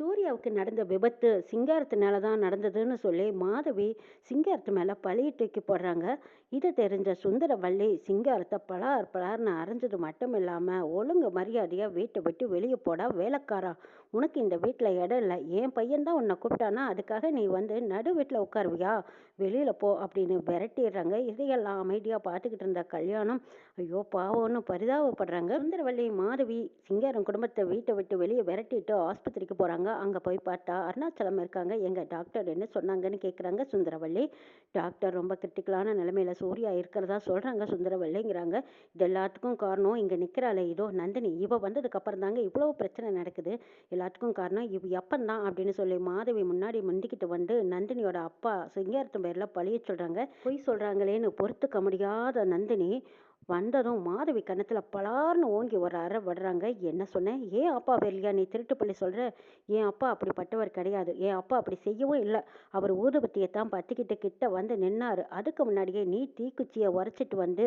சூர்யாவுக்கு நடந்த விபத்து சிங்காரத்தினால தான் நடந்ததுன்னு சொல்லி மாதவி சிங்காரத்து மேலே பழிய தூக்கி போடுறாங்க. இதை தெரிஞ்ச சுந்தரவள்ளி சிங்காரத்தை பலார் பலார்னு அரைஞ்சது மட்டும் இல்லாமல் ஒழுங்கு மரியாதையாக வீட்டை விட்டு வெளியே போடா வேலைக்காரா. உனக்கு இந்த வீட்டில் இடம் இல்லை. என் பையன்தான் உன்னை கூப்பிட்டானா? அதுக்காக நீ வந்து நடு வீட்டில் உட்காருவியா? வெளியில் போ அப்படின்னு விரட்டிடுறாங்க. இதையெல்லாம் அமைதியாக பார்த்துக்கிட்டு இருந்த கல்யாணம் ஐயோ பாவம்னு பரிதாபப்படுறாங்க. சுந்தரவள்ளி மாதவி சிங்காரம் குடும்பத்தை வீட்டை விட்டு வெளியே விரட்டிட்டு ஆஸ்பத்திரிக்கு போகிறாங்க அங்கே போய் பார்த்தா அருணாச்சலம் இருக்காங்க. எங்கள் டாக்டர் என்ன சொன்னாங்கன்னு கேட்குறாங்க சுந்தரவள்ளி டாக்டர் ரொம்ப கிரிட்டிக்கலான நிலைமையில் சூர்யா இருக்கிறதா சொல்கிறாங்க சுந்தரவள்ளிங்கிறாங்க இது எல்லாத்துக்கும் காரணம் இங்கே நிற்கிறாளே இதோ நந்தினி. இவள் வந்ததுக்கப்புறம் தாங்க இவ்வளோ பிரச்சனை நடக்குது. எல்லாத்துக்கும் காரணம் இவ் எப்பந்தான் அப்படின்னு சொல்லி மாதவி முன்னாடி முந்திக்கிட்டு வந்து நந்தினியோட அப்பா சிங்காரத்து பேரில் பழிய சொல்கிறாங்க பொய் சொல்கிறாங்களேன்னு பொறுத்துக்க முடியாத நந்தினி வந்ததும் மாதவி கன்னத்தில் பலார்னு ஓங்கி ஒரு அறை விடுறாங்க என்ன சொன்னேன் ஏன் அப்பா வெளியா நீ திருட்டு பள்ளி சொல்கிற என் அப்பா அப்படிப்பட்டவர் கிடையாது. என் அப்பா அப்படி செய்யவும் இல்லை. அவர் ஊதுபத்தியை தான் பத்திக்கிட்டு கிட்ட வந்து நின்னாரு. அதுக்கு முன்னாடியே நீ தீக்குச்சியை உரைச்சிட்டு வந்து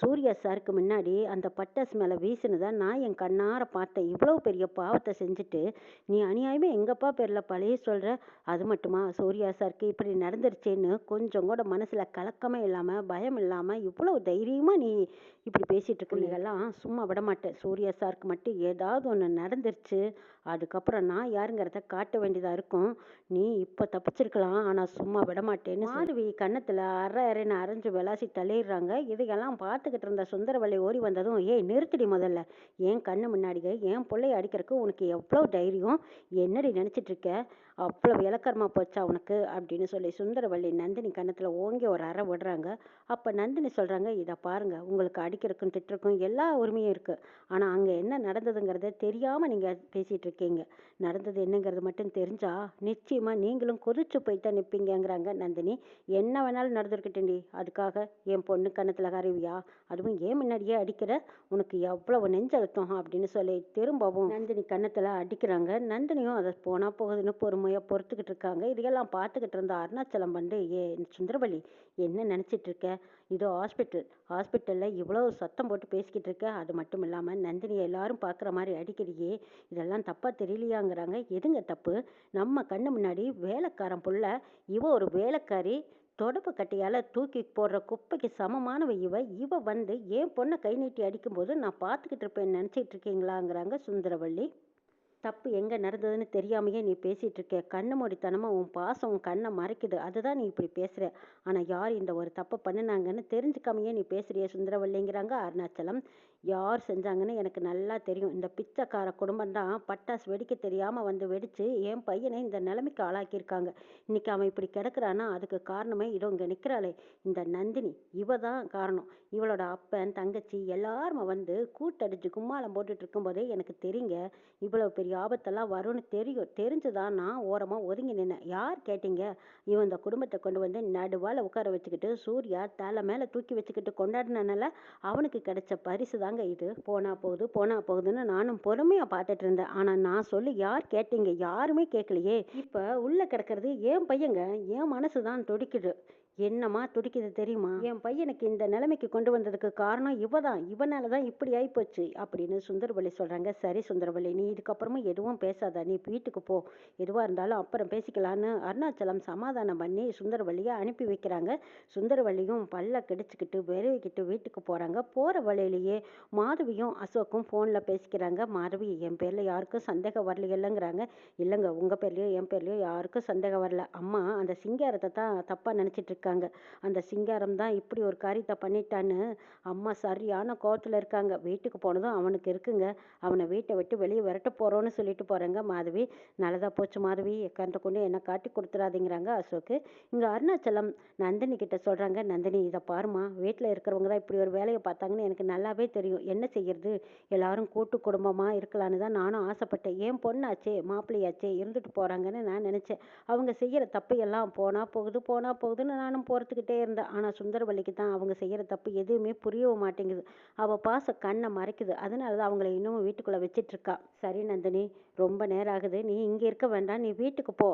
சூர்யா சாருக்கு முன்னாடி அந்த பட்டாசு மேலே வீசினதை நான் என் கண்ணார பார்த்தேன். இவ்வளோ பெரிய பாவத்தை செஞ்சுட்டு நீ அநியாயமே எங்கப்பா பேரில் பழைய சொல்கிற அது மட்டுமா? சூர்யா சாருக்கு இப்படி நடந்துருச்சேன்னு கொஞ்சம் கூட மனசில் கலக்கமே இல்லாமல் பயம் இல்லாமல் இவ்வளோ தைரியமாக நீ இப்படி பேசிகிட்டு இருக்கீங்கெல்லாம் சும்மா விட மாட்டேன் சூர்யா சாருக்கு மட்டும் ஏதாவது ஒன்று நடந்துருச்சு. அதுக்கப்புறம் நான் யாருங்கிறத காட்ட வேண்டியதாக இருக்கும். நீ இப்போ தப்பிச்சிருக்கலாம் ஆனால் சும்மா விட மாட்டேன்னு மாதவி கன்னத்தில் அரை அரைன்னு அரைஞ்சு விளாசி தள்ளிடுறாங்க. இதையெல்லாம் பார்த்துக்கிட்டு இருந்த சுந்தரவள்ளி ஓடி வந்ததும் ஏய் நிறுத்திடி முதல்ல. ஏன் கண்ணு முன்னாடியே என் பிள்ளைய அடிக்கிறதுக்கு உனக்கு எவ்வளோ தைரியம்? என்னடி நினச்சிட்டு இருக்க? அவ்வளோ இலக்கரமா போச்சா உனக்கு? அப்படின்னு சொல்லி சுந்தரவள்ளி நந்தினி கன்னத்தில் ஓங்கி ஒரு அறை விடுறாங்க. அப்போ நந்தினி சொல்கிறாங்க இதை பாருங்க உங்களுக்கு அடிக்கிறக்கும் திட்டுறக்கும் எல்லா உரிமையும் இருக்குது ஆனால் அங்கே என்ன நடந்ததுங்கிறத தெரியாமல் நீங்கள் பேசிகிட்டு இருக்கீங்க. நடந்தது என்னங்கிறது மட்டும் தெரிஞ்சா நிச்சயமாக நீங்களும் கொதிச்சு போய் தான் நிற்பீங்கங்கிறாங்க நந்தினி. என்ன வேணாலும் நடந்திருக்கட்டும்டி. அதுக்காக என் பொண்ணு கன்னத்தில் கருவியா? அதுவும் ஏன் முன்னாடியே அடிக்கிற? உனக்கு எவ்வளவு நெஞ்சழுத்தம் அப்படின்னு சொல்லி திரும்பவும் நந்தினி கன்னத்தில் அடிக்கிறாங்க. நந்தினியும் அதை போனால் போகுதுன்னு பொறுமையாக பொறுத்துக்கிட்டு இருக்காங்க. இதையெல்லாம் பார்த்துக்கிட்டு இருந்த அருணாச்சலம் வந்து ஏ சுந்தரவள்ளி என்ன நினச்சிட்டு இருக்க? இதோ ஹாஸ்பிட்டல். ஹாஸ்பிட்டலில் இவ்வளோ சத்தம் போட்டு பேசிக்கிட்டு இருக்க. அது மட்டும் இல்லாமல் நந்தினியை எல்லாரும் பார்க்குற மாதிரி அடிக்கிறியே. இதெல்லாம் தப்பு தப்பாக தெரியலையாங்கிறாங்க. எதுங்க தப்பு? நம்ம கண்ணு முன்னாடி வேலைக்காரன் புள்ள இவ ஒரு வேலைக்காரி தொடப்பு கட்டையால் தூக்கி போடுற குப்பைக்கு சமமானவ இவ இவ வந்து ஏன் பொண்ணை கை நீட்டி அடிக்கும்போது நான் பார்த்துக்கிட்டு இருப்பேன் நினச்சிட்டு இருக்கீங்களாங்கிறாங்க சுந்தரவள்ளி. தப்பு எங்கே நடந்ததுன்னு தெரியாமையே நீ பேசிகிட்டு இருக்க. கண்ணு மூடித்தனமாக உன் பாசம் உன் கண்ணை மறைக்குது. அதுதான் நீ இப்படி பேசுகிற ஆனால் யார் இந்த ஒரு தப்பை பண்ணினாங்கன்னு தெரிஞ்சுக்காமையே நீ பேசுகிறிய சுந்தரவல்லிங்கிறாங்க அருணாச்சலம். யார் செஞ்சாங்கன்னு எனக்கு நல்லா தெரியும். இந்த பிச்சைக்கார குடும்பம் தான் பட்டாசு வெடிக்க தெரியாமல் வந்து வெடித்து என் பையனை இந்த நிலைமைக்கு ஆளாக்கியிருக்காங்க. இன்னைக்கு அவன் இப்படி கிடக்குறான்னா அதுக்கு காரணமே இதோ இங்கே நிற்கிறாளே இந்த நந்தினி இவ தான் காரணம். இவளோட அப்பன் தங்கச்சி எல்லாருமே வந்து கூட்டடிச்சு கும்மாளம் போட்டுட்டு இருக்கும்போதே எனக்கு தெரியுங்க இவ்வளோ பெரிய ஆபத்தெல்லாம் வரும்னு தெரியும். தெரிஞ்சுதான் நான் ஓரமாக ஒதுங்கி நின்னேன். யார் கேட்டீங்க? இவன் இந்த குடும்பத்தை கொண்டு வந்து நடுவால் உட்கார வச்சுக்கிட்டு சூர்யா தலை மேலே தூக்கி வச்சுக்கிட்டு கொண்டாடினால அவனுக்கு கிடைச்ச பரிசு தான் தாங்க இது. போனா போகுது போனா போகுதுன்னு நானும் பொறுமையாக பார்த்துட்டு இருந்தேன். ஆனால் நான் சொல்லி யார் கேட்டீங்க? யாருமே கேட்கலையே. இப்போ உள்ளே கிடக்கிறது என் பையங்க. என் மனசு தான் துடிக்குது. என்னம்மா துடிக்குது தெரியுமா? என் பையனுக்கு இந்த நிலைமைக்கு கொண்டு வந்ததுக்கு காரணம் இவ தான் இவனால தான் இப்படி ஆயிப்போச்சு. அப்படின்னு சுந்தரவள்ளி சொல்கிறாங்க சரி சுந்தரவள்ளி நீ இதுக்கப்புறமும் எதுவும் பேசாத. நீ வீட்டுக்கு போ. எதுவாக இருந்தாலும் அப்புறம் பேசிக்கலான்னு அருணாச்சலம் சமாதானம் பண்ணி சுந்தரவள்ளியை அனுப்பி வைக்கிறாங்க. சுந்தரவள்ளியும் பல்ல கடிச்சுக்கிட்டு விரைவிக்கிட்டு வீட்டுக்கு போகிறாங்க போகிற வழியிலேயே மாதவியும் அசோக்கும் ஃபோனில் பேசிக்கிறாங்க. மாதவி என் பேரில் யாருக்கும் சந்தேகம் வரல இல்லைங்கிறாங்க இல்லைங்க உங்கள் பேர்லையோ என் பேர்லையோ யாருக்கும் சந்தேகம் வரல. அம்மா அந்த சிங்காரத்தை தான் தப்பாக நினச்சிட்டு இருக்காங்க. அந்த சிங்காரம் தான் இப்படி ஒரு காரியத்தை பண்ணிட்டான்னு அம்மா சரியான கோவத்தில் இருக்காங்க. வீட்டுக்கு போனதும் அவனுக்கு இருக்குங்க. அவனை வீட்டை விட்டு வெளியே விரட்ட போகிறோன்னு சொல்லிட்டு போகிறாங்க மாதவி. நல்லதாக போச்சு மாதவி. கண்டு கொண்டு என்னை காட்டி கொடுத்துறாதீங்கிறாங்க அசோக்கு. இங்கே அருணாச்சலம் நந்தினி கிட்ட சொல்கிறாங்க நந்தினி இதை பாருமா வீட்டில் இருக்கிறவங்க தான் இப்படி ஒரு வேலையை பார்த்தாங்கன்னு எனக்கு நல்லாவே தெரியும். என்ன செய்யறது? எல்லாரும் கூட்டு குடும்பமாக இருக்கலான்னு தான் நானும் ஆசைப்பட்டேன். ஏன் பொண்ணாச்சே மாப்பிள்ளையாச்சே இருந்துட்டு போகிறாங்கன்னு நான் நினச்சேன். அவங்க செய்கிற தப்பையெல்லாம் போனால் போகுது போனால் போகுதுன்னு நான் நானும் பொறுத்துக்கிட்டே இருந்தேன். ஆனால் சுந்தரவல்லிக்கு தான் அவங்க செய்கிற தப்பு எதுவுமே புரியவும் மாட்டேங்குது. அவள் பாச கண்ணை மறைக்குது. அதனால தான் அவங்கள இன்னமும் வீட்டுக்குள்ளே வச்சிட்ருக்கா சரி நந்தினி ரொம்ப நேரம் ஆகுது. நீ இங்கே இருக்க வேண்டாம். நீ வீட்டுக்கு போ.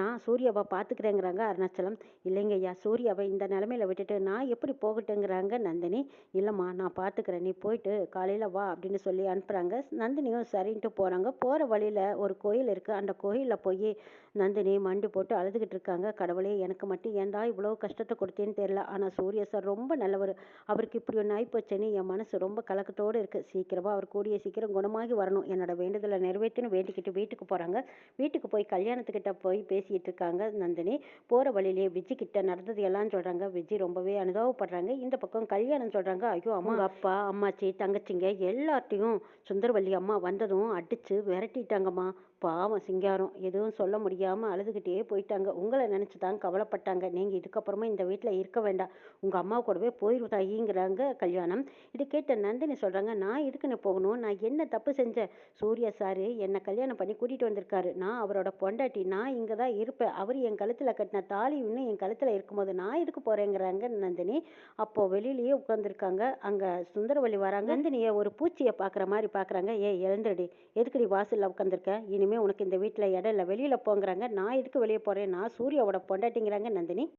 நான் சூர்யாவை பார்த்துக்கிறேங்கிறாங்க அருணாச்சலம். இல்லைங்க ஐயா சூர்யாவை இந்த நிலமையில விட்டுட்டு நான் எப்படி போகட்டுங்கிறாங்க நந்தினி. இல்லைம்மா நான் பார்த்துக்கிறேன் நீ போயிட்டு காலையில் வா அப்படின்னு சொல்லி அனுப்புகிறாங்க நந்தினியும் சரின்ட்டு போகிறாங்க போகிற வழியில் ஒரு கோயில் இருக்குது அந்த கோயிலில் போய் நந்தினி மண்டி போட்டு அழுதுகிட்டு இருக்காங்க. கடவுளே எனக்கு மட்டும் ஏன்டா இவ்வளோ கஷ்டத்தை கொடுத்தேன்னு தெரில ஆனால் சூர்யா சார் ரொம்ப நல்லவர். அவருக்கு இப்படி ஒன்று ஆயிப்போச்சேன்னு என் மனசு ரொம்ப கலக்கத்தோடு இருக்குது சீக்கிரமாக அவர் கூடிய சீக்கிரம் குணமாகி வரணும். என்னோட வேண்டுதலை நிறைவேற்றணும் வேண்டிக்கிட்டு வீட்டுக்கு போகிறாங்க வீட்டுக்கு போய் கல்யாணத்துக்கிட்ட போய் பேசிகிட்டு இருக்காங்க நந்தினி. போகிற வழியிலே விஜி கிட்ட நடந்தது எல்லாம் சொல்கிறாங்க விஜி ரொம்பவே அனுதாபப்படுறாங்க. இந்த பக்கம் கல்யாணம் சொல்கிறாங்க ஐயோ அம்மா. அப்பா அம்மாச்சி தங்கச்சிங்க எல்லார்ட்டையும் சுந்தரவல்லி அம்மா வந்ததும் அடித்து விரட்டிட்டாங்கம்மா. பாவம் சிங்காரம். எதுவும் சொல்ல முடியாமல் அழுதுகிட்டே போயிட்டாங்க. உங்களை நினச்சி தான் கவலைப்பட்டாங்க. நீங்கள் இதுக்கப்புறமா இந்த வீட்டில் இருக்க வேண்டாம். உங்கள் அம்மா கூடவே போயிருந்தாயிங்கிறாங்க கல்யாணம். இது கேட்ட நந்தினி சொல்கிறாங்க நான் இதுக்குன்னு போகணும்? நான் என்ன தப்பு செஞ்சேன்? சூர்யா சாரு என்னை கல்யாணம் பண்ணி கூட்டிகிட்டு வந்திருக்காரு. நான் அவரோட பொண்டாட்டி நான் இங்கே தான் இருப்பேன். அவர் என் கழுத்தில் கட்டின தாலி இன்னும் என் கழுத்தில் இருக்கும்போது நான் எடுக்க போகிறேங்கிறாங்க நந்தினி. அப்போது வெளியிலேயே உட்காந்துருக்காங்க அங்கே சுந்தரவள்ளி வராங்க. நந்தினியை ஒரு பூச்சியை பார்க்குற மாதிரி பார்க்குறாங்க. ஏ எழுந்துடி எதுக்குடி வாசலில் உட்காந்துருக்க இனிமேல் உனக்கு இந்த வீட்டில் இடம் இல்லை. வெளியில் போங்கிறாங்க. நான் எதுக்கு வெளியே போகிறேன் நான் சூர்யாவோட பொண்டாட்டிங்கிறாங்க நந்தினி.